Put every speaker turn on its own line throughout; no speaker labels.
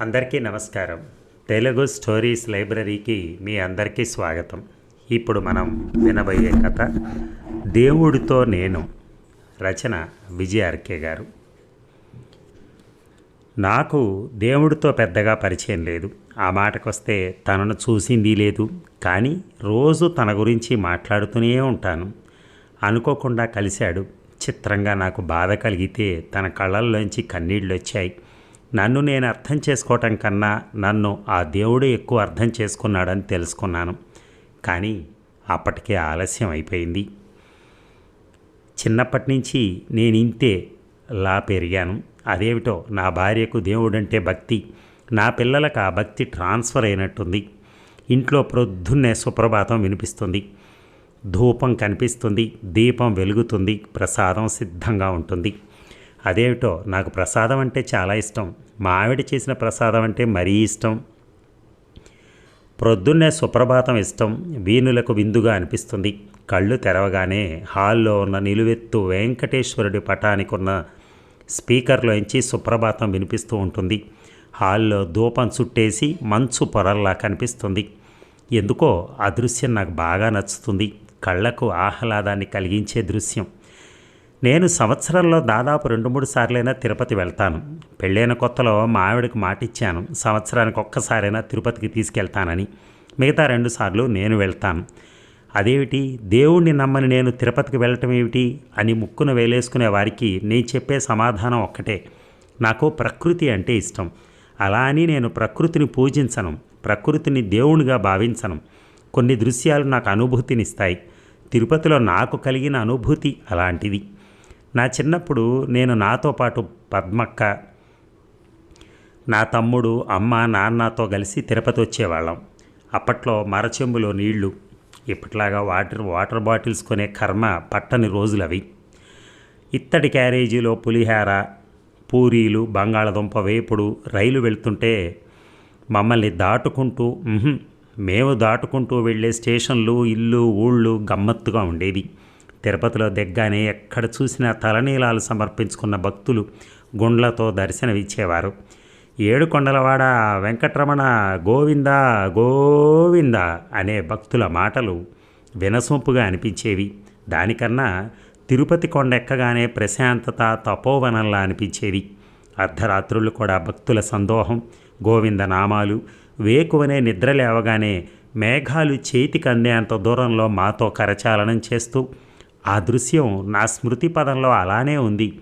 అందరికీ నమస్కారం. తెలుగు స్టోరీస్ లైబ్రరీకి మీ అందరికీ స్వాగతం. ఇప్పుడు మనం వినబోయే కథ దేవుడితో నేను రచన విజయార్కే గారు. నాకు దేవుడితో పెద్దగా పరిచయం లేదు. ఆ మాటకొస్తే తనను చూసింది లేదు. కానీ రోజు తన గురించి మాట్లాడుతూనే ఉంటాను. అనుకోకుండా కలిశాడు. చిత్రంగా నాకు బాధ కలిగితే తన కళ్ళల్లోంచి కన్నీళ్ళు వచ్చాయి నన్ను నేను అర్థం చేసుకోవటం కన్నా నన్ను ఆ దేవుడు ఎక్కువ అర్థం చేసుకున్నాడని తెలుసుకున్నాను. కానీ అప్పటికే ఆలస్యం అయిపోయింది. చిన్నప్పటి నుంచి నేను ఇంతే లా పెరిగాను. అదేమిటో నా భార్యకు దేవుడంటే భక్తి. నా పిల్లలకు ఆ భక్తి ట్రాన్స్ఫర్ అయినట్టుంది. ఇంట్లో ప్రొద్దున్నే సుప్రభాతం వినిపిస్తుంది. ధూపం కనిపిస్తుంది. దీపం వెలుగుతుంది. ప్రసాదం సిద్ధంగా ఉంటుంది. అదేమిటో? నాకు ప్రసాదం అంటే చాలా ఇష్టం. మా ఆవిడ చేసిన ప్రసాదం అంటే మరీ ఇష్టం. ప్రొద్దున్నే సుప్రభాతం ఇష్టం. వీణులకు విందుగా అనిపిస్తుంది. కళ్ళు తెరవగానే హాల్లో ఉన్న నిలువెత్తు వెంకటేశ్వరుడి పటానికి ఉన్న స్పీకర్లోంచి సుప్రభాతం వినిపిస్తూ ఉంటుంది. హాల్లో ధూపం చుట్టేసి మంచు పొరల్లా కనిపిస్తుంది. ఎందుకో ఆ దృశ్యం నాకు బాగా నచ్చుతుంది. కళ్ళకు ఆహ్లాదాన్ని కలిగించే దృశ్యం. నేను సంవత్సరంలో దాదాపు రెండు మూడు సార్లైనా తిరుపతి వెళ్తాను. పెళ్ళైన కొత్తలో మా ఆవిడకి మాటిచ్చాను. సంవత్సరానికి ఒక్కసారైనా తిరుపతికి తీసుకెళ్తానని. మిగతా రెండు సార్లు నేను వెళ్తాను. అదేమిటి? దేవుణ్ణి నమ్మని నేను తిరుపతికి వెళ్ళటం ఏమిటి? అని ముక్కున వేలేసుకునే వారికి నేను చెప్పే సమాధానం ఒక్కటే. నాకు ప్రకృతి అంటే ఇష్టం. అలా అని నేను ప్రకృతిని పూజించను. ప్రకృతిని దేవునిగా భావించను. కొన్ని దృశ్యాలు నాకు అనుభూతినిస్తాయి. తిరుపతిలో నాకు కలిగిన అనుభూతి అలాంటిది. నా చిన్నప్పుడు నేను నాతో పాటు పద్మక్క నా తమ్ముడు అమ్మ నాన్నతో కలిసి తిరుపతి వచ్చేవాళ్ళం. అప్పట్లో మరచెంబులో నీళ్ళు ఇప్పట్లాగా వాటర్ వాటర్ బాటిల్స్ కొనే కర్మ పట్టని రోజులు అవి ఇత్తడి క్యారేజీలో పులిహార పూరీలు బంగాళదుంప వేపుడు రైలు వెళ్తుంటే మమ్మల్ని దాటుకుంటూ మేము దాటుకుంటూ వెళ్ళే స్టేషన్లు ఇల్లు ఊళ్ళు గమ్మత్తుగా ఉండేది తిరుపతిలో దిగ్గానే ఎక్కడ చూసినా తలనీలాలు సమర్పించుకున్న భక్తులు గుండ్లతో దర్శనమిచ్చేవారు. ఏడుకొండలవాడ వెంకటరమణ గోవింద గోవింద అనే భక్తుల మాటలు వినసొంపుగా అనిపించేవి. దానికన్నా తిరుపతి కొండ ఎక్కగానే ప్రశాంతత తపోవనంలా అనిపించేది అర్ధరాత్రులు కూడా భక్తుల సందోహం గోవింద నామాలు వేకువనే నిద్ర లేవగానే మేఘాలు చేతికి అందేంత దూరంలో మాతో కరచాలనం చేస్తూ ఆ దృశ్యం నా స్మృతి పదంలో అలానే ఉంది.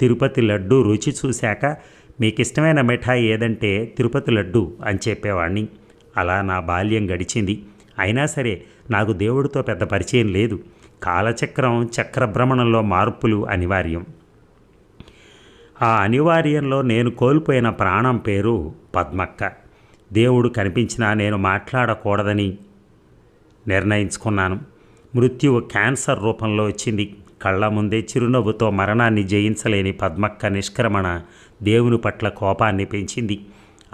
తిరుపతి లడ్డు రుచి చూశాక మీకు ఇష్టమైన మిఠాయి ఏదంటే తిరుపతి లడ్డు అని చెప్పేవాణ్ణి. అలా నా బాల్యం గడిచింది. అయినా సరే నాకు దేవుడితో పెద్ద పరిచయం లేదు. కాలచక్రం చక్రభ్రమణంలో మార్పులు అనివార్యం. ఆ అనివార్యంలో నేను కోల్పోయిన ప్రాణం పేరు పద్మక్క. దేవుడు కనిపించినా నేను మాట్లాడకూడదని నిర్ణయించుకున్నాను. మృత్యువు క్యాన్సర్ రూపంలో వచ్చింది. కళ్ళ ముందే చిరునవ్వుతో మరణాన్ని జయించలేని పద్మక్క నిష్క్రమణ దేవుని పట్ల కోపాన్ని పెంచింది.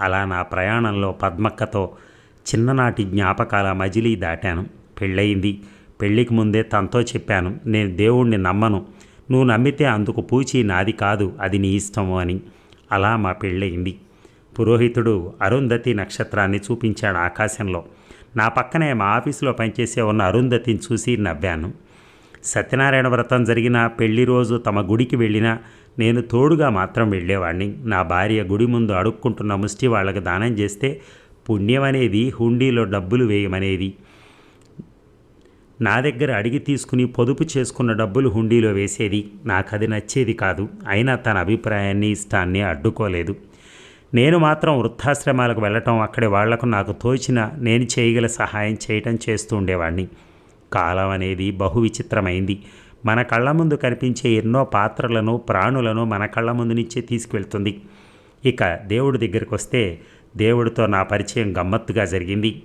అలా నా ప్రయాణంలో పద్మక్కతో చిన్ననాటి జ్ఞాపకాల మజిలీ దాటాను. పెళ్ళయింది. పెళ్ళికి ముందే తనతో చెప్పాను నేను దేవుణ్ణి నమ్మను. నువ్వు నమ్మితే అందుకు పూచి నాది కాదు అది నీ ఇష్టము అని. అలా మా పెళ్ళయింది. పురోహితుడు అరుంధతి నక్షత్రాన్ని చూపించాడు ఆకాశంలో. నా పక్కనే మా ఆఫీసులో పనిచేసే ఉన్న అరుంధతిని చూసి నవ్వాను. సత్యనారాయణ వ్రతం జరిగిన పెళ్ళి రోజు తమ గుడికి వెళ్ళినా నేను తోడుగా మాత్రం వెళ్ళేవాడిని నా భార్య గుడి ముందు అడుక్కుంటున్న ముష్టి వాళ్ళకి దానం చేస్తే పుణ్యం అనేది హుండీలో డబ్బులు వేయమనేది. నా దగ్గర అడిగి తీసుకుని పొదుపు చేసుకున్న డబ్బులు హుండీలో వేసేది. నాకు అది నచ్చేది కాదు. అయినా తన అభిప్రాయాన్ని ఇష్టాన్ని అడ్డుకోలేదు. నేను మాత్రం వృద్ధాశ్రమాలకు వెళ్ళటం అక్కడి వాళ్ళకు నాకు తోచిన నేను చేయగల సహాయం చేయటం చేస్తూ ఉండేవాడిని కాలం అనేది బహు విచిత్రమైంది. మన కళ్ళ ముందు కనిపించే ఎన్నో పాత్రలను ప్రాణులను మన కళ్ళ ముందు నుంచే తీసుకువెళ్తుంది. ఇక దేవుడి దగ్గరికి వస్తే దేవుడితో నా పరిచయం గమ్మత్తుగా జరిగింది.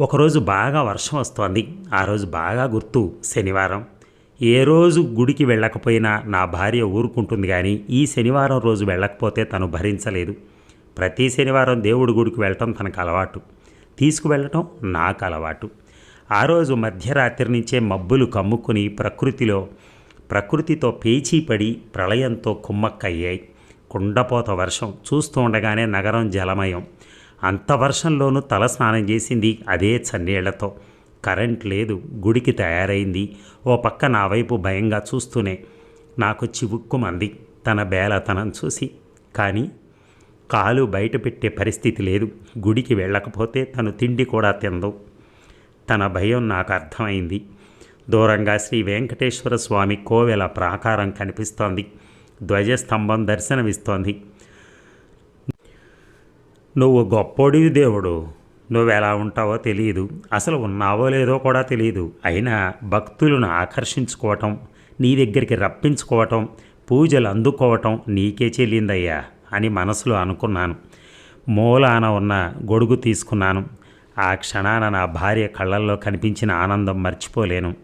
ఒకరోజు బాగా వర్షం వస్తోంది. ఆ రోజు బాగా గుర్తు. శనివారం. ఏ రోజు గుడికి వెళ్ళకపోయినా నా భార్య ఊరుకుంటుంది కానీ ఈ శనివారం రోజు వెళ్ళకపోతే తను భరించలేదు. ప్రతి శనివారం దేవుడి గుడికి వెళ్ళటం తనకు అలవాటు. తీసుకువెళ్ళటం నాకు అలవాటు. ఆ రోజు మధ్యరాత్రి నుంచే మబ్బులు కమ్ముకుని ప్రకృతిలో ప్రకృతితో పేచీపడి ప్రళయంతో కుమ్మక్కయ్యాయి. కుండపోత వర్షం చూస్తూ ఉండగానే నగరం జలమయం. అంత వర్షంలోనూ తల స్నానం చేసింది అదే చన్నీళ్ళతో. కరెంట్ లేదు గుడికి తయారైంది. ఓ పక్క నా వైపు భయంగా చూస్తూనే నాకు చివుక్కుమంది తన బేలతనం చూసి. కానీ కాలు బయట పెట్టే పరిస్థితి లేదు. గుడికి వెళ్ళకపోతే తను తిండి కూడా తిందు. తన భయం నాకు అర్థమైంది. దూరంగా శ్రీ వెంకటేశ్వర స్వామి కోవెల ప్రాకారం కనిపిస్తోంది. ధ్వజస్తంభం దర్శనమిస్తోంది. నువ్వు గొప్పోడివి దేవుడు. నువ్వు ఎలా ఉంటావో తెలియదు అసలు ఉన్నావో లేదో కూడా తెలియదు అయినా భక్తులను ఆకర్షించుకోవటం నీ దగ్గరికి రప్పించుకోవటం పూజలు అందుకోవటం నీకే చెల్లిందయ్యా అని మనసులో అనుకున్నాను. మూలాన ఉన్న గొడుగు తీసుకున్నాను. ఆ క్షణాన నా భార్య కళ్ళల్లో కనిపించిన ఆనందం మర్చిపోలేను.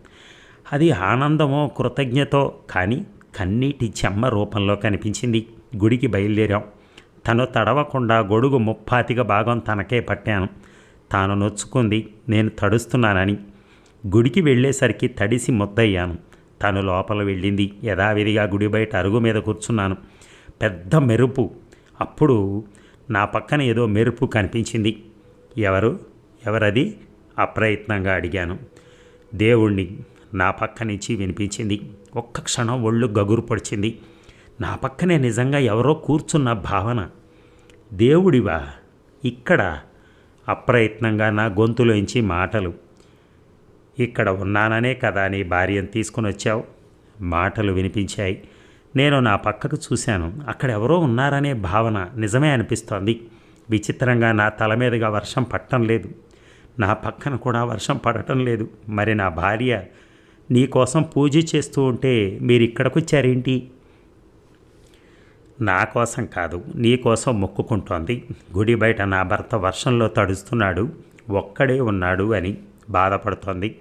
అది ఆనందమో కృతజ్ఞతో కానీ కన్నీటి చెమ్మ రూపంలో కనిపించింది. గుడికి బయలుదేరాం. తను తడవకుండా గొడుగు ముప్పాతిగా భాగం తనకే పట్టాను. తాను నొచ్చుకుంది నేను తడుస్తున్నానని. గుడికి వెళ్ళేసరికి తడిసి ముద్దయ్యాను. తను లోపల వెళ్ళింది. యథావిధిగా గుడి బయట అరుగు మీద కూర్చున్నాను. పెద్ద మెరుపు. అప్పుడు నా పక్కన ఏదో మెరుపు కనిపించింది. ఎవరు? ఎవరది? అప్రయత్నంగా అడిగాను. దేవుణ్ణి నా పక్క నుంచి వినిపించింది. ఒక్క క్షణం ఒళ్ళు గగురు పడిచింది. నా పక్కనే నిజంగా ఎవరో కూర్చున్న భావన. దేవుడివా? ఇక్కడ అప్రయత్నంగా నా గొంతులోంచి మాటలు. ఇక్కడ ఉన్నాననే కదా నీ భార్యను తీసుకుని వచ్చావు? మాటలు వినిపించాయి. నేను నా పక్కకు చూశాను. అక్కడ ఎవరో ఉన్నారనే భావన నిజమే అనిపిస్తోంది. విచిత్రంగా నా తల మీదుగా వర్షం పట్టడం లేదు. నా పక్కన కూడా వర్షం పడటం లేదు. మరి నా భార్య నీ కోసం పూజ చేస్తూ ఉంటే మీరు ఇక్కడికొచ్చారేంటి? నా కోసం కాదు నీ కోసం మొక్కుకుంటోంది. గుడి బయట నా భర్త వర్షంలో తడుస్తున్నాడు. ఒక్కడే ఉన్నాడు అని బాధపడుతోంది.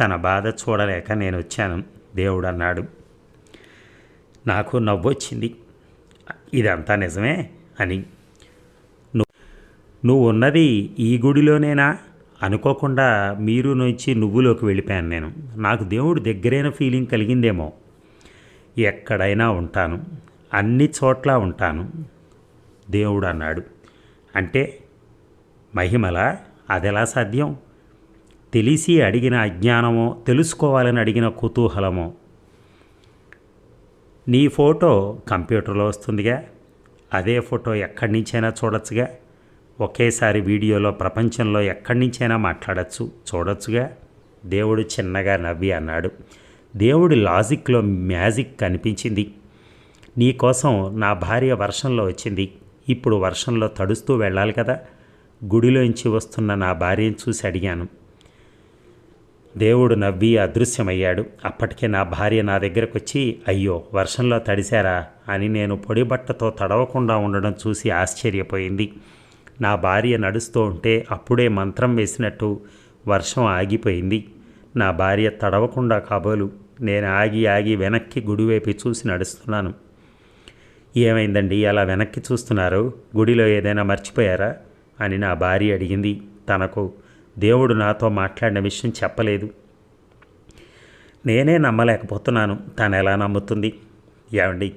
తన బాధ చూడలేక నేను వచ్చాను దేవుడు అన్నాడు నాకు నవ్వొచ్చింది. ఇదంతా నిజమే? అని. "ను- నువ్వు ఉన్నది ఈ గుడిలోనేనా? అనుకోకుండా మీరు నుంచి నువ్వులోకి వెళ్ళిపోయాను నేను. నాకు దేవుడు దగ్గరైన ఫీలింగ్ కలిగిందేమో. ఎక్కడైనా ఉంటాను. అన్ని చోట్ల ఉంటాను. దేవుడు అన్నాడు. అంటే మహిమల అదెలా సాధ్యం? తెలిసి అడిగిన అజ్ఞానమో తెలుసుకోవాలని అడిగిన కుతూహలమో. నీ ఫోటో కంప్యూటర్లో వస్తుందిగా. అదే ఫోటో ఎక్కడి నుంచైనా చూడొచ్చుగా. ఒకేసారి వీడియోలో ప్రపంచంలో ఎక్కడి నుంచైనా మాట్లాడచ్చు చూడొచ్చుగా. దేవుడు చిన్నగా నవ్వి అన్నాడు. దేవుడి లాజిక్లో మ్యాజిక్ కనిపించింది. నీకోసం నా భార్య వర్షంలో వచ్చింది. ఇప్పుడు వర్షంలో తడుస్తూ వెళ్ళాలి కదా. గుడిలోంచి వస్తున్న నా భార్యను చూసి అడిగాను. దేవుడు నవ్వి అదృశ్యమయ్యాడు. అప్పటికే నా భార్య నా దగ్గరకు వచ్చి అయ్యో వర్షంలో తడిశారా? అని నేను పొడి బట్టతో తడవకుండా ఉండడం చూసి ఆశ్చర్యపోయింది. నా భార్య నడుస్తూ ఉంటే అప్పుడే మంత్రం వేసినట్టు వర్షం ఆగిపోయింది. నా భార్య తడవకుండా కాబోలు నేను ఆగి ఆగి వెనక్కి గుడివైపు చూసి నడుస్తున్నాను. ఏమైందండి? అలా వెనక్కి చూస్తున్నారు. గుడిలో ఏదైనా మర్చిపోయారా? అని నా భార్య అడిగింది. తనకు దేవుడు నాతో మాట్లాడిన విషయం చెప్పలేదు. నేనే నమ్మలేకపోతున్నాను. తను ఎలా నమ్ముతుంది? ఏమండి?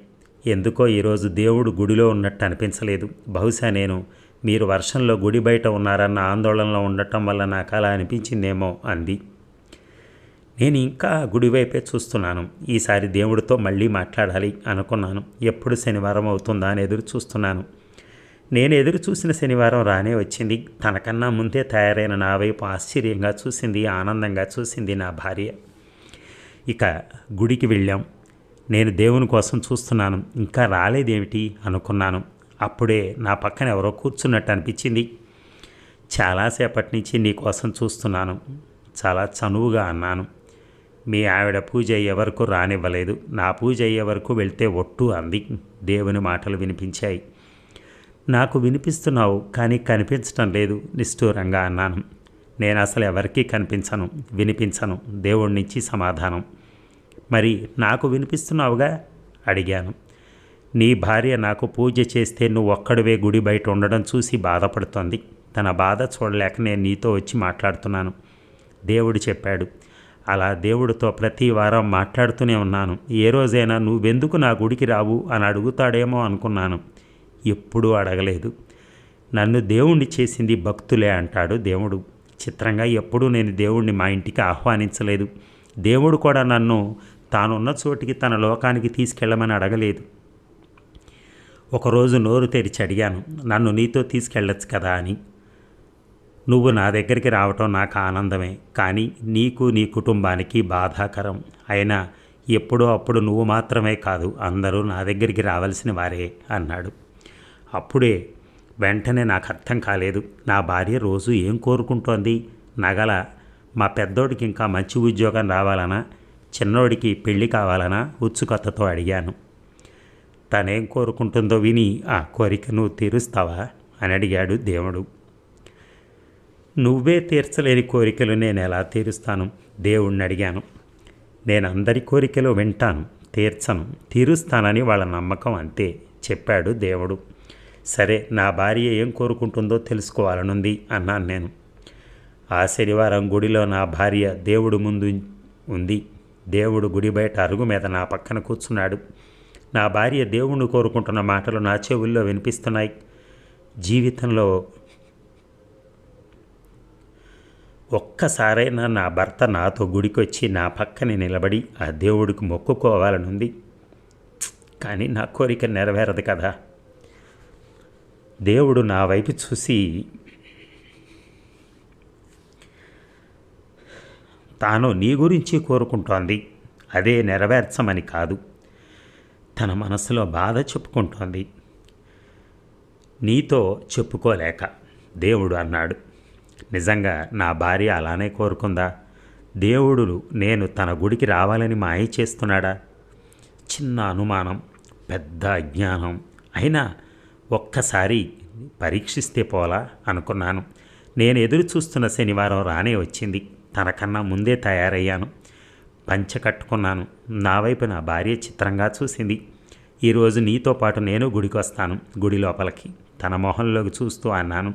ఎందుకో ఈరోజు దేవుడు గుడిలో ఉన్నట్టు అనిపించలేదు. బహుశా నేను మీరు వర్షంలో గుడి బయట ఉన్నారన్న ఆందోళనలో ఉండటం వల్ల నాకు అలా అనిపించిందేమో అంది. నేను ఇంకా గుడివైపే చూస్తున్నాను. ఈసారి దేవుడితో మళ్ళీ మాట్లాడాలి అనుకున్నాను. ఎప్పుడు శనివారం అవుతుందా అని ఎదురు చూస్తున్నాను. నేను ఎదురు చూసిన శనివారం రానే వచ్చింది. తనకన్నా ముందే తయారైన నా వైపు ఆశ్చర్యంగా చూసింది ఆనందంగా చూసింది నా భార్య. ఇక గుడికి వెళ్ళాం. నేను దేవుని కోసం చూస్తున్నాను. ఇంకా రాలేదేమిటి అనుకున్నాను. అప్పుడే నా పక్కన ఎవరో కూర్చున్నట్టు అనిపించింది. చాలాసేపటి నుంచి నీ కోసం చూస్తున్నాను. చాలా చనువుగా అన్నాను. మీ ఆవిడ పూజ అయ్యే వరకు రానివ్వలేదు. నా పూజ అయ్యే వరకు వెళ్తే ఒట్టు అంది. దేవుని మాటలు వినిపించాయి. నాకు వినిపిస్తున్నావు కానీ కనిపించటం లేదు నిష్ఠూరంగా అన్నాను. నేను అసలు ఎవరికీ కనిపించను వినిపించను దేవుడి నుంచి సమాధానం. మరి నాకు వినిపిస్తున్నావుగా? అడిగాను. నీ భార్య నాకు పూజ చేస్తే నువ్వు ఒక్కడివే గుడి బయట ఉండడం చూసి బాధపడుతోంది. తన బాధ చూడలేక నేను నీతో వచ్చి మాట్లాడుతున్నాను. దేవుడు చెప్పాడు. అలా దేవుడితో ప్రతి వారం మాట్లాడుతూనే ఉన్నాను. ఏ రోజైనా నువ్వెందుకు నా గుడికి రావు? అని అడుగుతాడేమో అనుకున్నాను. ఎప్పుడూ అడగలేదు. నన్ను దేవుణ్ణి చేసింది భక్తులే అంటాడు దేవుడు. చిత్రంగా ఎప్పుడూ నేను దేవుణ్ణి మా ఇంటికి ఆహ్వానించలేదు. దేవుడు కూడా నన్ను తానున్న చోటికి తన లోకానికి తీసుకెళ్ళమని అడగలేదు. ఒకరోజు నోరు తెరిచి అడిగాను. నన్ను నీతో తీసుకెళ్ళచ్చు కదా అని. నువ్వు నా దగ్గరికి రావటం నాకు ఆనందమే కానీ నీకు నీ కుటుంబానికి బాధాకరం. అయినా ఎప్పుడో అప్పుడు నువ్వు మాత్రమే కాదు అందరూ నా దగ్గరికి రావాల్సిన వారే అన్నాడు. అప్పుడే వెంటనే నాకు అర్థం కాలేదు నా భార్య రోజు ఏం కోరుకుంటోంది? నగల మా పెద్దోడికి ఇంకా మంచి ఉద్యోగం రావాలనా? చిన్నోడికి పెళ్ళి కావాలనా? ఉత్సుకతతో అడిగాను. తనేం కోరుకుంటుందో విని ఆ కోరికను తీరుస్తావా? అని అడిగాడు దేవుడు. నువ్వే తీర్చలేని కోరికలు నేను ఎలా తీరుస్తాను? దేవుణ్ణి అడిగాను. నేను అందరి కోరికలు వింటాను తీర్చను తీరుస్తానని వాళ్ళ నమ్మకం అంతే చెప్పాడు దేవుడు. సరే నా భార్య ఏం కోరుకుంటుందో తెలుసుకోవాలనుంది అన్నాను నేను. ఆ శనివారం గుడిలో నా భార్య దేవుడు ముందు ఉంది. దేవుడు గుడి బయట అరుగు మీద నా పక్కన కూర్చున్నాడు. నా భార్య దేవుణ్ణి కోరుకుంటున్న మాటలు నా చెవుల్లో వినిపిస్తున్నాయి. జీవితంలో ఒక్కసారైనా నా భర్త నాతో గుడికొచ్చి నా పక్కన నిలబడి ఆ దేవుడికి మొక్కుకోవాలనుంది. కానీ నా కోరిక నెరవేరదు కదా. దేవుడు నా వైపు చూసి తాను నీ గురించి కోరుకుంటోంది. అదే నెరవేర్చమని కాదు. తన మనసులో బాధ చెప్పుకుంటోంది. నీతో చెప్పుకోలేక దేవుడు అన్నాడు. నిజంగా నా భార్య అలానే కోరుకుందా? దేవుడు నేను తన గుడికి రావాలని మాయ చేస్తున్నాడా? చిన్న అనుమానం పెద్ద అజ్ఞానం. అయినా ఒక్కసారి పరీక్షిస్తే పోలా అనుకున్నాను. నేను ఎదురు చూస్తున్న శనివారం రానే వచ్చింది. తనకన్నా ముందే తయారయ్యాను. పంచె కట్టుకున్నాను. నా వైపు నా భార్య చిత్రంగా చూసింది. ఈరోజు నీతో పాటు నేను గుడికి వస్తాను గుడి లోపలికి. తన మొహంలోకి చూస్తూ అన్నాను.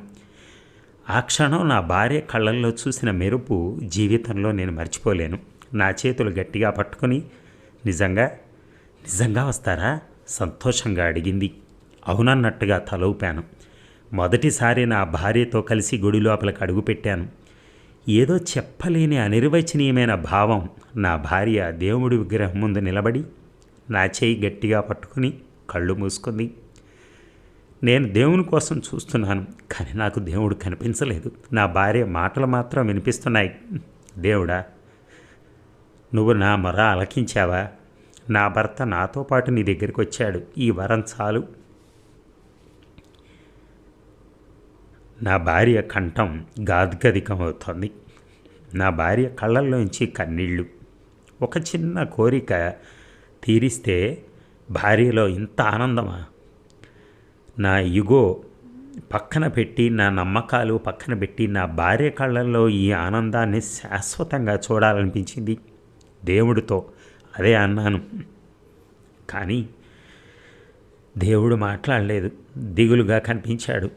ఆ క్షణం నా భార్య కళ్ళల్లో చూసిన మెరుపు జీవితంలో నేను మర్చిపోలేను. నా చేతులు గట్టిగా పట్టుకుని నిజంగా? నిజంగా వస్తారా? సంతోషంగా అడిగింది. అవునన్నట్టుగా తలూపాను. మొదటిసారి నా భార్యతో కలిసి గుడి లోపలికి అడుగుపెట్టాను ఏదో చెప్పలేని అనిర్వచనీయమైన భావం నా భార్య దేవుడి విగ్రహం ముందు నిలబడి నా చేయి గట్టిగా పట్టుకుని కళ్ళు మూసుకుంది. నేను దేవుని కోసం చూస్తున్నాను కానీ నాకు దేవుడు కనిపించలేదు. నా భార్య మాటలు మాత్రం వినిపిస్తున్నాయి. దేవుడా నువ్వు నా మొర అలకించావా నా భర్త నాతో పాటు నీ దగ్గరికి వచ్చాడు. ఈ వరం చాలు. నా భార్య కంఠం గాద్గదికమవుతోంది. నా భార్య కళ్ళల్లోంచి కన్నీళ్ళు ఒక చిన్న కోరిక తీరిస్తే భార్యలో ఇంత ఆనందమా? నా యుగో పక్కన పెట్టి నా నమ్మకాలు పక్కన పెట్టి నా భార్య కళ్ళల్లో ఈ ఆనందాన్ని శాశ్వతంగా చూడాలనిపించింది దేవుడితో. అదే అన్నాను. కానీ దేవుడు మాట్లాడలేదు. దిగులుగా కనిపించాడు.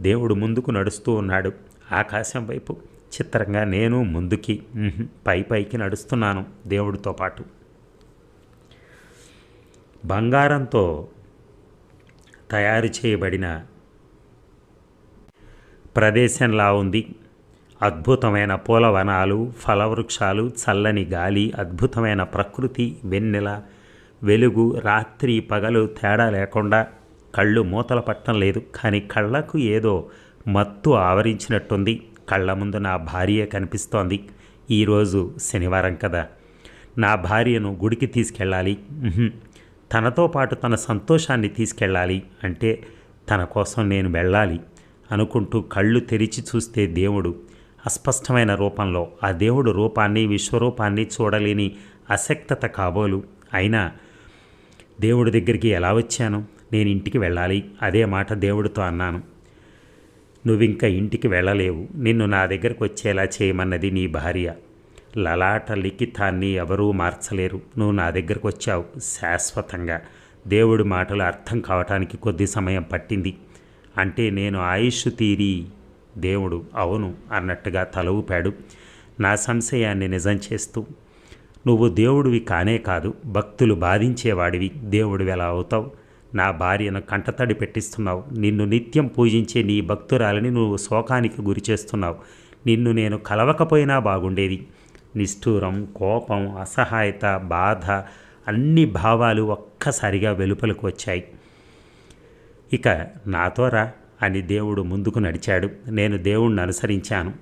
దేవుడు ముందుకు నడుస్తూ ఉన్నాడు. ఆకాశం వైపు చిత్రంగా నేను ముందుకి పై పైకి నడుస్తున్నాను దేవుడితో పాటు. బంగారంతో తయారు చేయబడిన ప్రదేశంలా ఉంది. అద్భుతమైన పూలవనాలు ఫలవృక్షాలు చల్లని గాలి అద్భుతమైన ప్రకృతి వెన్నెల వెలుగు రాత్రి పగలు తేడా లేకుండా కళ్ళు మూతల పట్టం లేదు. కానీ కళ్ళకు ఏదో మత్తు ఆవరించినట్టుంది. కళ్ళ ముందు నా భార్య కనిపిస్తోంది. ఈరోజు శనివారం కదా. నా భార్యను గుడికి తీసుకెళ్ళాలి. తనతో పాటు తన సంతోషాన్ని తీసుకెళ్ళాలి అంటే తన కోసం నేను వెళ్ళాలి అనుకుంటూ కళ్ళు తెరిచి చూస్తే దేవుడు అస్పష్టమైన రూపంలో ఆ దేవుడు రూపాన్ని విశ్వరూపాన్ని చూడలేని అసక్తత కాబోలు. అయినా దేవుడి దగ్గరికి ఎలా వచ్చాను? నేను ఇంటికి వెళ్ళాలి. అదే మాట దేవుడితో అన్నాను. నువ్వింకా ఇంటికి వెళ్ళలేవు. నిన్ను నా దగ్గరకు వచ్చేలా చేయమన్నది నీ భార్య. లలాట లిఖితాన్ని ఎవరూ మార్చలేరు. నువ్వు నా దగ్గరకు వచ్చావు శాశ్వతంగా. దేవుడి మాటలు అర్థం కావటానికి కొద్ది సమయం పట్టింది. అంటే నేను ఆయుష్ తీరి దేవుడు అవును అన్నట్టుగా తల ఊపాడు. నా సంశయాన్ని నిజం చేస్తూ నువ్వు దేవుడివి కానే కాదు భక్తులు బాధించేవాడివి. దేవుడివి ఎలా అవుతావు? నా భార్యను కంటతడి పెట్టిస్తున్నావు. నిన్ను నిత్యం పూజించే నీ భక్తురాలని నువ్వు శోకానికి గురి చేస్తున్నావు. నిన్ను నేను కలవకపోయినా బాగుండేది. నిష్ఠూరం కోపం అసహాయత బాధ అన్ని భావాలు ఒక్కసారిగా వెలుపలకు వచ్చాయి. ఇక నాతోరా అని దేవుడు ముందుకు నడిచాడు. నేను దేవుణ్ణి అనుసరించాను.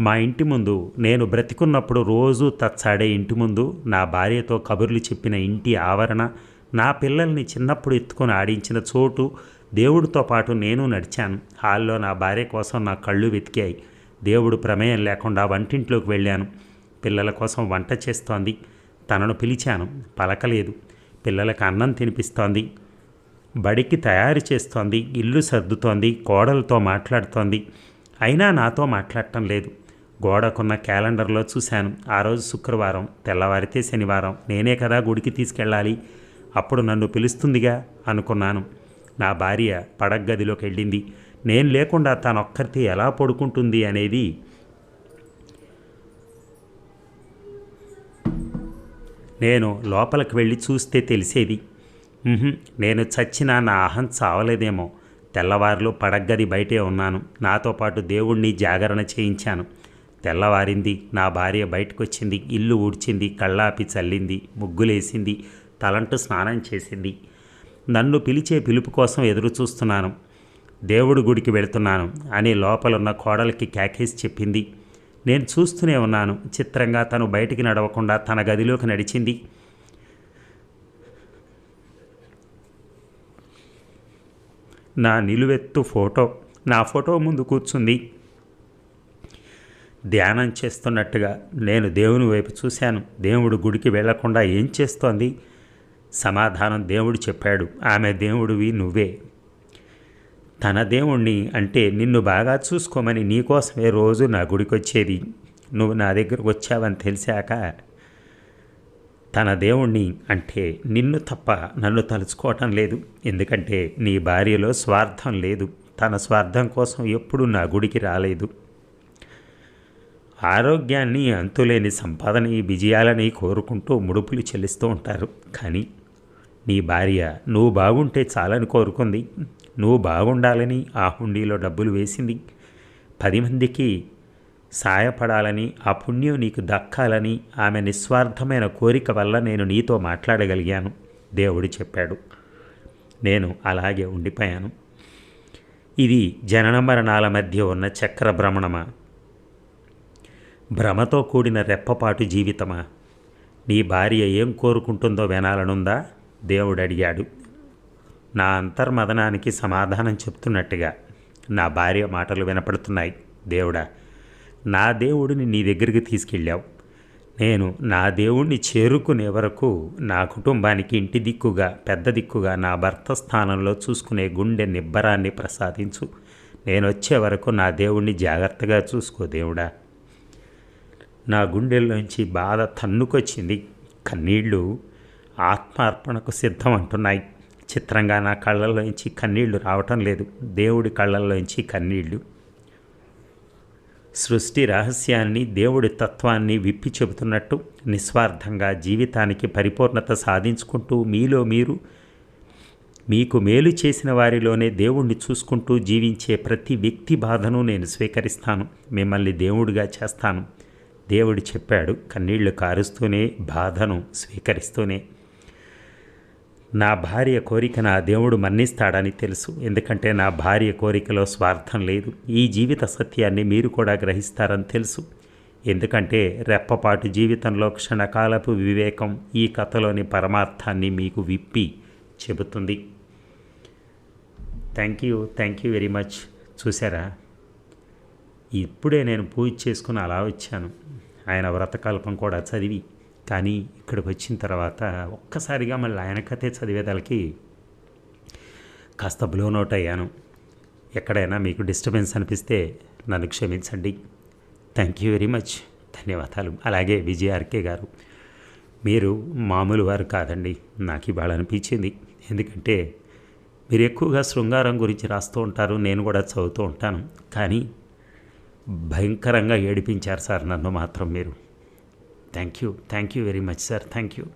మా ఇంటి ముందు నేను బ్రతికున్నప్పుడు రోజు తచ్చాడే ఇంటి ముందు నా భార్యతో కబుర్లు చెప్పిన ఇంటి ఆవరణ నా పిల్లల్ని చిన్నప్పుడు ఎత్తుకొని ఆడించిన చోటు దేవుడితో పాటు నేను నడిచాను. హాల్లో నా భార్య కోసం నా కళ్ళు వెతికాయి. దేవుడు ప్రమేయం లేకుండా వంటింట్లోకి వెళ్ళాను. పిల్లల కోసం వంట చేస్తోంది. తనను పిలిచాను. పలకలేదు. పిల్లలకు అన్నం తినిపిస్తోంది. బడికి తయారు చేస్తోంది. ఇల్లు సర్దుతోంది. కోడలతో మాట్లాడుతోంది. అయినా నాతో మాట్లాడటం లేదు. గోడకున్న క్యాలెండర్లో చూశాను. ఆ రోజు శుక్రవారం. తెల్లవారితే శనివారం. నేనే కదా గుడికి తీసుకెళ్ళాలి. అప్పుడు నన్ను పిలుస్తుందిగా అనుకున్నాను. నా భార్య పడగదిలోకి వెళ్ళింది నేను లేకుండా తనొక్కరితే ఎలా పడుకుంటుంది అనేది నేను లోపలికి వెళ్ళి చూస్తే తెలిసేది. నేను చచ్చినా నా అహం చావలేదేమో. తెల్లవారులు పడగ్గది బయటే ఉన్నాను. నాతో పాటు దేవుణ్ణి జాగరణ చేయించాను. తెల్లవారింది నా భార్య బయటకొచ్చింది. ఇల్లు ఊడ్చింది. కళ్ళాపి చల్లింది. ముగ్గులేసింది. తలంటు స్నానం చేసింది. నన్ను పిలిచే పిలుపు కోసం ఎదురు చూస్తున్నాను దేవుడి గుడికి వెళుతున్నాను అని లోపలున్న కోడలికి క్యాకేసి చెప్పింది. నేను చూస్తూనే ఉన్నాను. చిత్రంగా తను బయటికి నడవకుండా తన గదిలోకి నడిచింది. నా నిలువెత్తు ఫోటో నా ఫోటో ముందు కూర్చుంది. ధ్యానం చేస్తున్నట్టుగా నేను దేవుని వైపు చూశాను. దేవుడు గుడికి వెళ్ళకుండా ఏం చేస్తోంది? సమాధానం దేవుడు చెప్పాడు. ఆమె దేవుడివి నువ్వే. తన దేవుణ్ణి అంటే నిన్ను బాగా చూసుకోమని నీకోసమే రోజు నా గుడికొచ్చేది. నువ్వు నా దగ్గరకు వచ్చావని తెలిసాక తన దేవుణ్ణి అంటే నిన్ను తప్ప నన్ను తలుచుకోవటం లేదు. ఎందుకంటే నీ భార్యలో స్వార్థం లేదు. తన స్వార్థం కోసం ఎప్పుడూ నా గుడికి రాలేదు. ఆరోగ్యాన్ని అంతులేని సంపాదని విజయాలని కోరుకుంటూ ముడుపులు చెల్లిస్తూ ఉంటారు. కానీ నీ భార్య నువ్వు బాగుంటే చాలని కోరుకుంది. నువ్వు బాగుండాలని ఆ హుండీలో డబ్బులు వేసింది. పది మందికి సాయపడాలని ఆ పుణ్యం నీకు దక్కాలని ఆమె నిస్వార్థమైన కోరిక వల్ల నేను నీతో మాట్లాడగలిగాను దేవుడు చెప్పాడు. నేను అలాగే ఉండిపోయాను. ఇది జనన మరణాల మధ్య ఉన్న చక్ర భ్రమణమా? భ్రమతో కూడిన రెప్పపాటు జీవితమా? నీ భార్య ఏం కోరుకుంటుందో వినాలనుందా? దేవుడు అడిగాడు. నా అంతర్మదనానికి సమాధానం చెప్తున్నట్టుగా నా భార్య మాటలు వినపడుతున్నాయి. దేవుడా నా దేవుడిని నీ దగ్గరికి తీసుకెళ్ళావు. నేను నా దేవుణ్ణి చేరుకునే వరకు నా కుటుంబానికి ఇంటి దిక్కుగా పెద్ద దిక్కుగా నా భర్త స్థానంలో చూసుకునే గుండె నిబ్బరాన్ని ప్రసాదించు. నేను వచ్చే వరకు నా దేవుణ్ణి జాగ్రత్తగా చూసుకో దేవుడా. నా గుండెల్లోంచి బాధ తన్నుకొచ్చింది. కన్నీళ్ళు ఆత్మార్పణకు సిద్ధం అంటున్నాయి చిత్రంగా నా కళ్ళల్లోంచి కన్నీళ్ళు రావటం లేదు. దేవుడి కళ్ళల్లోంచి కన్నీళ్ళు. సృష్టి రహస్యాన్ని దేవుడి తత్వాన్ని విప్పి చెబుతున్నట్టు నిస్వార్థంగా జీవితానికి పరిపూర్ణత సాధించుకుంటూ మీలో మీరు మీకు మేలు చేసిన వారిలోనే దేవుణ్ణి చూసుకుంటూ జీవించే ప్రతి వ్యక్తి బాధను నేను స్వీకరిస్తాను. మిమ్మల్ని దేవుడిగా చేస్తాను. దేవుడు చెప్పాడు కన్నీళ్ళు కారుస్తూనే బాధను స్వీకరిస్తూనే. నా భార్య కోరిక నా దేవుడు మన్నిస్తాడని తెలుసు. ఎందుకంటే నా భార్య కోరికలో స్వార్థం లేదు. ఈ జీవిత సత్యాన్ని మీరు కూడా గ్రహిస్తారని తెలుసు. ఎందుకంటే రెప్పపాటు జీవితంలో క్షణకాలపు వివేకం ఈ కథలోని పరమార్థాన్ని మీకు విప్పి చెబుతుంది. Thank you thank you very much చూసారా ఇప్పుడే నేను పూజ చేసుకుని అలా వచ్చాను. ఆయన వ్రతకల్పం కూడా చదివి కానీ ఇక్కడికి వచ్చిన తర్వాత ఒక్కసారిగా మళ్ళీ ఆయన కథే చదివేదానికి కాస్త బ్లోనౌట్ అయ్యాను. ఎక్కడైనా మీకు డిస్టర్బెన్స్ అనిపిస్తే నన్ను క్షమించండి. Thank you very much. ధన్యవాదాలు. అలాగే విజయ ఆర్కే గారు మీరు మామూలు వారు కాదండి. నాకు ఇవాళ అనిపించింది. ఎందుకంటే మీరు ఎక్కువగా శృంగారం గురించి రాస్తూ ఉంటారు నేను కూడా చదువుతూ ఉంటాను. కానీ భయంకరంగా ఏడిపించారు సార్ నన్ను మాత్రం మీరు. Thank you. Thank you very much, sir. Thank you.